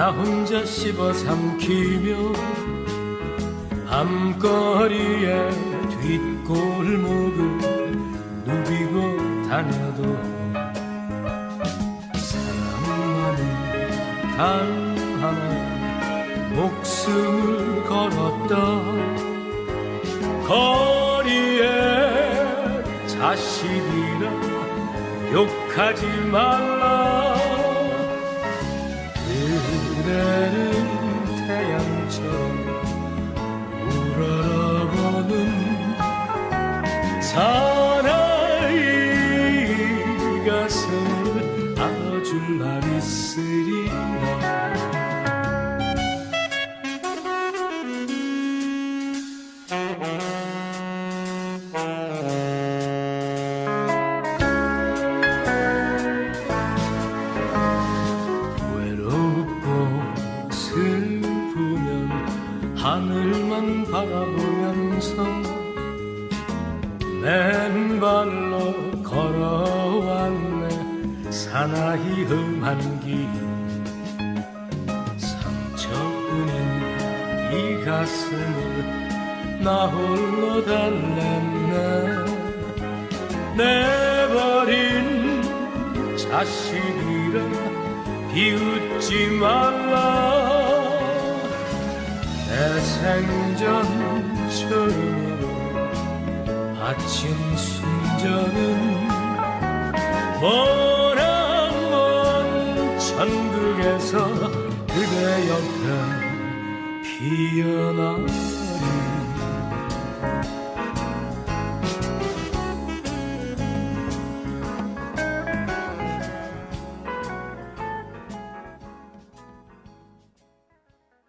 나 혼자 씹어 삼키며 밤거리에 뒷골목을 누비고 다녀도 사랑만은 단 하나 목숨을 걸었다 거리에 자식이라 욕하지 말라 우러러보는 사나이 가슴을 안아줄 날 있으리라 하늘만 바라보면서 맨발로 걸어왔네. 사나이 험한 길. 상처뿐인 이 가슴을 나 홀로 달랬네. 내버린 자식이라 비웃지 말라. 내 생전 처음으로 바친 순전은 머나먼 천국에서 그대 옆에 피어나리